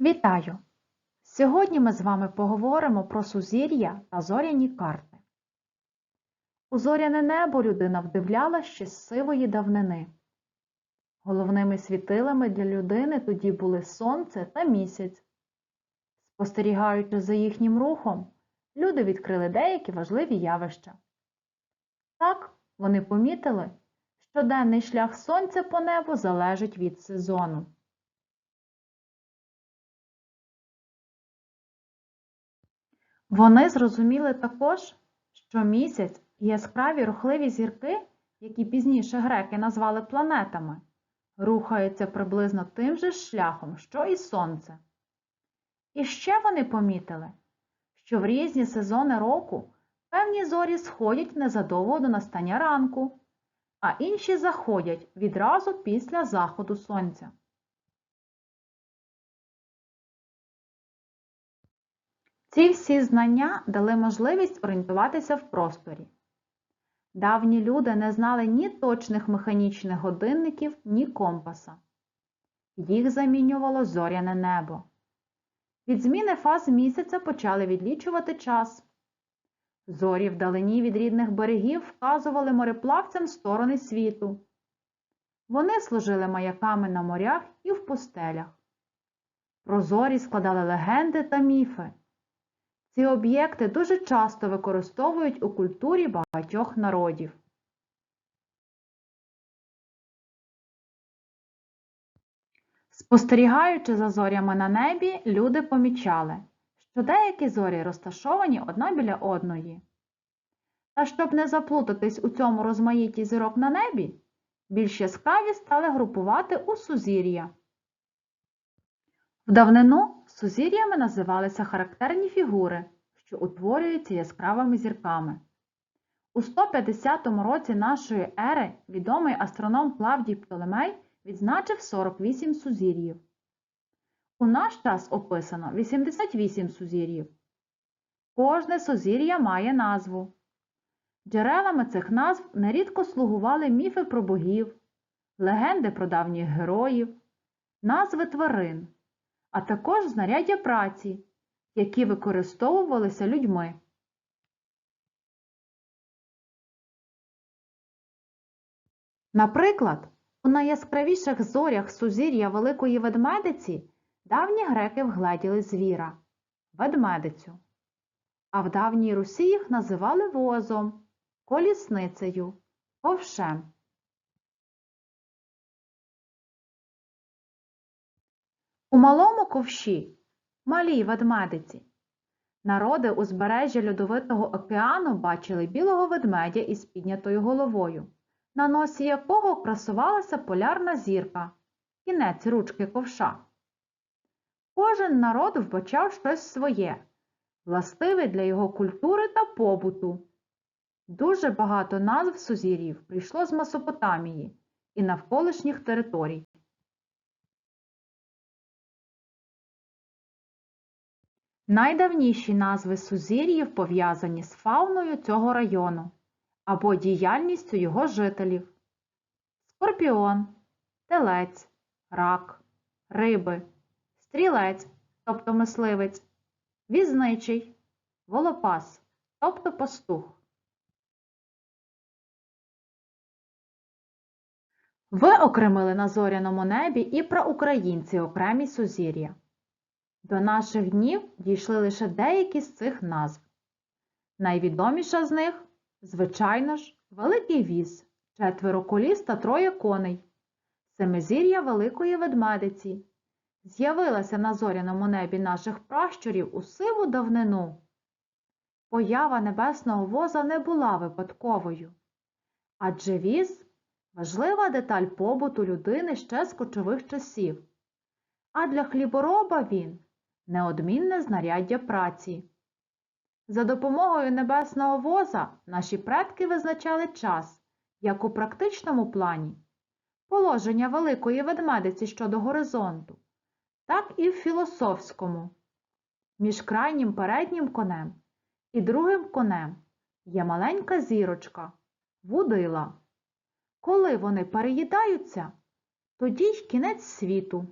Вітаю! Сьогодні ми з вами поговоримо про сузір'я та зоряні карти. У зоряне небо людина вдивляла ще з сивої давнини. Головними світилами для людини тоді були сонце та місяць. Спостерігаючи за їхнім рухом, люди відкрили деякі важливі явища. Так, вони помітили, що денний шлях сонця по небу залежить від сезону. Вони зрозуміли також, що місяць яскраві рухливі зірки, які пізніше греки назвали планетами, рухаються приблизно тим же шляхом, що і Сонце. І ще вони помітили, що в різні сезони року певні зорі сходять незадовго до настання ранку, а інші заходять відразу після заходу сонця. Ці всі знання дали можливість орієнтуватися в просторі. Давні люди не знали ні точних механічних годинників, ні компаса. Їх замінювало зоряне небо. Від зміни фаз місяця почали відлічувати час. Зорі вдалині від рідних берегів вказували мореплавцям сторони світу. Вони служили маяками на морях і в пустелях. Про зорі складали легенди та міфи. Ці об'єкти дуже часто використовують у культурі багатьох народів. Спостерігаючи за зорями на небі, люди помічали, що деякі зорі розташовані одна біля одної. Та щоб не заплутатись у цьому розмаїтті зірок на небі, більш яскраві стали групувати у сузір'я. В давнину сузір'ями називалися характерні фігури, що утворюються яскравими зірками. У 150 році нашої ери відомий астроном Клавдій Птолемей відзначив 48 сузір'їв. У наш час описано 88 сузір'їв. Кожне сузір'я має назву. Джерелами цих назв нерідко слугували міфи про богів, легенди про давніх героїв, назви тварин, а також знаряддя праці, які використовувалися людьми. Наприклад, у найяскравіших зорях сузір'я Великої Ведмедиці давні греки вгледіли звіра ведмедицю, а в давній Русі їх називали возом, колісницею, ковшем. У малому ковші, малій ведмедиці, народи узбережжя Льодовитого океану бачили білого ведмедя із піднятою головою, на носі якого красувалася полярна зірка, кінець ручки ковша. Кожен народ вбачав щось своє, властиве для його культури та побуту. Дуже багато назв сузір'їв прийшло з Месопотамії і навколишніх територій. Найдавніші назви сузір'їв пов'язані з фауною цього району або діяльністю його жителів. Скорпіон, телець, рак, риби, стрілець, тобто мисливець, візничий, волопас, тобто пастух. Виокремили на зоряному небі і про українці окремі сузір'я. До наших днів дійшли лише деякі з цих назв. Найвідоміша з них, звичайно ж, Великий віз, четверо коліс та троє коней, семизір'я Великої Ведмедиці. З'явилася на зоряному небі наших пращурів у сиву давнину. Поява небесного воза не була випадковою, адже віз важлива деталь побуту людини ще з кочових часів, а для хлібороба він неодмінне знаряддя праці. За допомогою небесного воза наші предки визначали час як у практичному плані положення великої ведмедиці щодо горизонту, так і в філософському. Між крайнім переднім конем і другим конем є маленька зірочка, вудила. Коли вони переїдаються, тоді й кінець світу.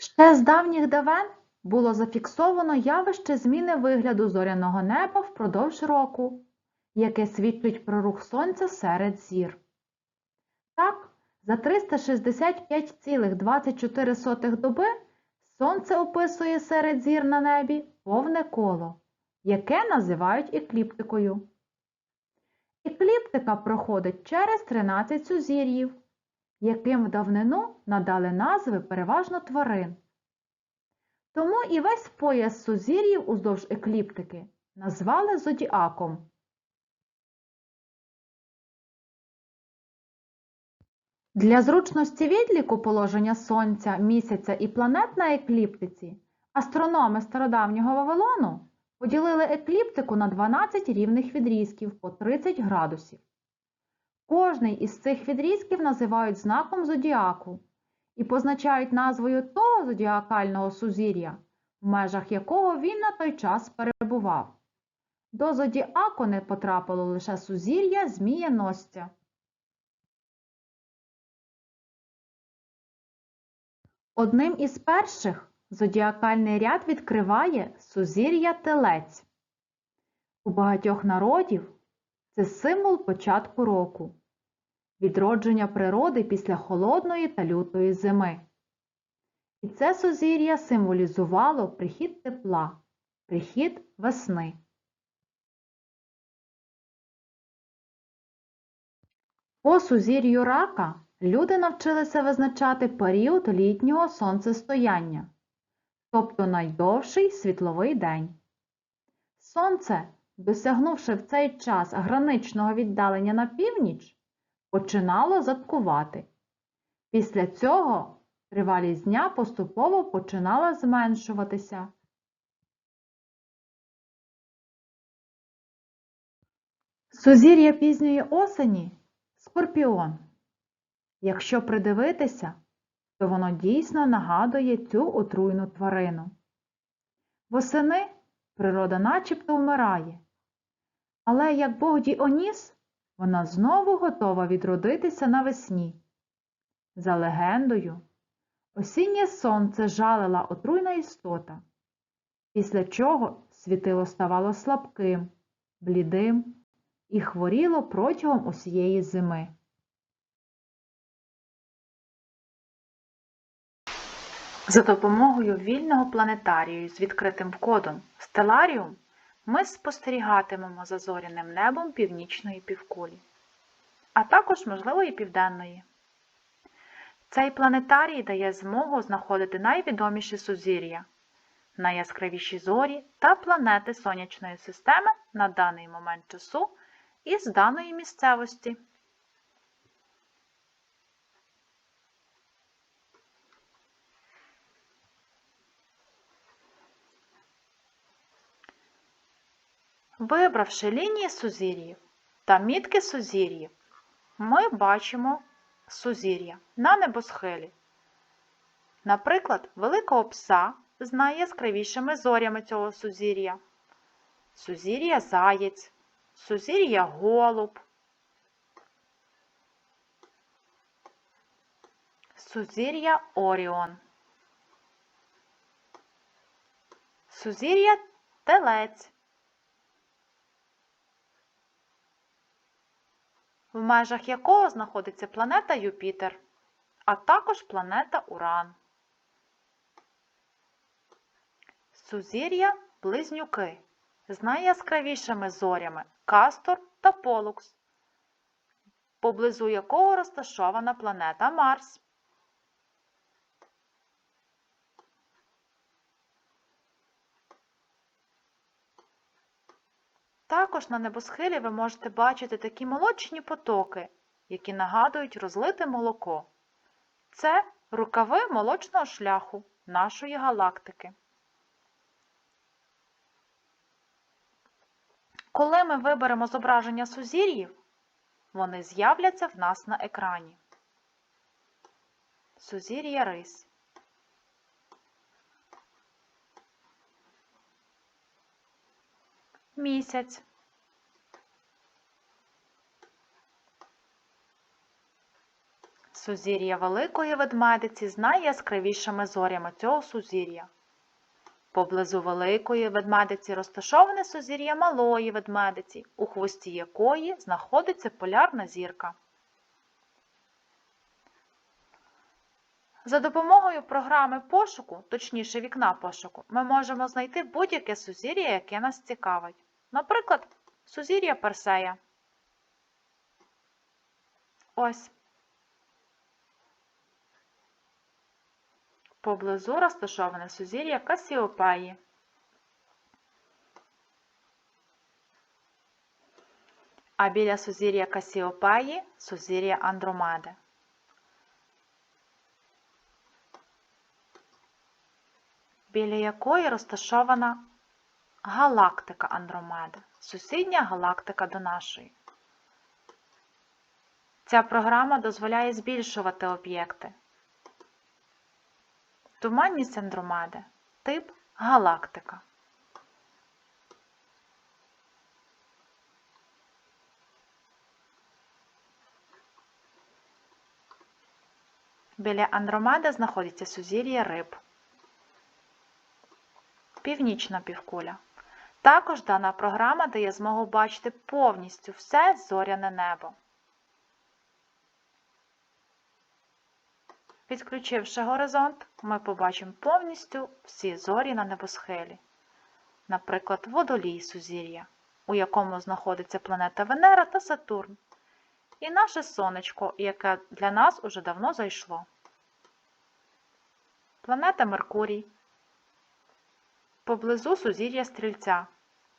Ще з давніх давен було зафіксовано явище зміни вигляду зоряного неба впродовж року, яке свідчить про рух Сонця серед зір. Так, за 365,24 доби Сонце описує серед зір на небі повне коло, яке називають екліптикою. Екліптика проходить через 13 сузір'їв, яким в давнину надали назви переважно тварин. Тому і весь пояс сузір'їв уздовж екліптики назвали зодіаком. Для зручності відліку положення Сонця, Місяця і планет на екліптиці астрономи стародавнього Вавилону поділили екліптику на 12 рівних відрізків по 30 градусів. Кожний із цих відрізків називають знаком зодіаку і позначають назвою того зодіакального сузір'я, в межах якого він на той час перебував. До зодіаку не потрапило лише сузір'я Змієносця. Одним із перших зодіакальний ряд відкриває сузір'я Телець. У багатьох народів це символ початку року, відродження природи після холодної та лютої зими. І це сузір'я символізувало прихід тепла, прихід весни. По сузір'ю рака люди навчилися визначати період літнього сонцестояння, тобто найдовший світловий день. Сонце, досягнувши в цей час граничного віддалення на північ, починало заткувати. Після цього тривалість дня поступово починала зменшуватися. Сузір'я пізньої осені Скорпіон. Якщо придивитися, то воно дійсно нагадує цю отруйну тварину. Восени природа начебто вмирає, але як Бог Діоніс, вона знову готова відродитися навесні. За легендою, осіннє сонце жалила отруйна істота, після чого світило ставало слабким, блідим і хворіло протягом усієї зими. За допомогою вільного планетарію з відкритим входом Стеларіум ми спостерігатимемо за зоряним небом північної півкулі, а також, можливо, і південної. Цей планетарій дає змогу знаходити найвідоміші сузір'я, найяскравіші зорі та планети Сонячної системи на даний момент часу із даної місцевості. Вибравши лінії сузір'їв та мітки сузір'їв, ми бачимо сузір'я на небосхилі. Наприклад, Великого Пса з найяскравішими зорями цього сузір'я, сузір'я Заєць, сузір'я Голуб, сузір'я Оріон, сузір'я Телець. В межах якого знаходиться планета Юпітер, а також планета Уран. Сузір'я Близнюки з найяскравішими зорями Кастор та Полукс, поблизу якого розташована планета Марс. Також на небосхилі ви можете бачити такі молочні потоки, які нагадують розлите молоко. Це рукави молочного шляху нашої галактики. Коли ми виберемо зображення сузір'їв, вони з'являться в нас на екрані. Сузір'я рись. Місяць. Сузір'я Великої Ведмедиці з найяскравішими зорями цього сузір'я. Поблизу Великої Ведмедиці розташоване сузір'я Малої Ведмедиці, у хвості якої знаходиться полярна зірка. За допомогою програми пошуку, точніше вікна пошуку, ми можемо знайти будь-яке сузір'я, яке нас цікавить. Наприклад, сузір'я Персея. Ось. Поблизу розташоване сузір'я Касіопеї. А біля сузір'я Касіопеї сузір'я Андромеди. біля якої розташована галактика Андромеди, сусідня галактика до нашої. Ця програма дозволяє збільшувати об'єкти. Туманність Андромеди тип галактика. Біля Андромеди знаходиться сузір'я риб. Північна півкуля. Також дана програма дає змогу бачити повністю все зоряне небо. Відключивши горизонт, ми побачимо повністю всі зорі на небосхилі. Наприклад, водолій сузір'я, у якому знаходиться планета Венера та Сатурн, і наше сонечко, яке для нас уже давно зайшло. Планета Меркурій. Поблизу сузір'я стрільця,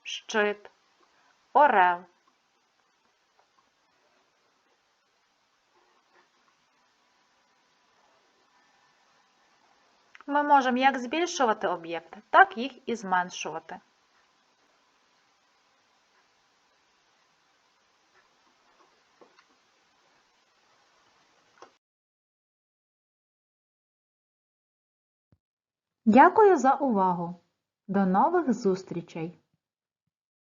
щит, орел. Ми можемо як збільшувати об'єкти, так їх і зменшувати. Дякую за увагу! До нових зустрічей!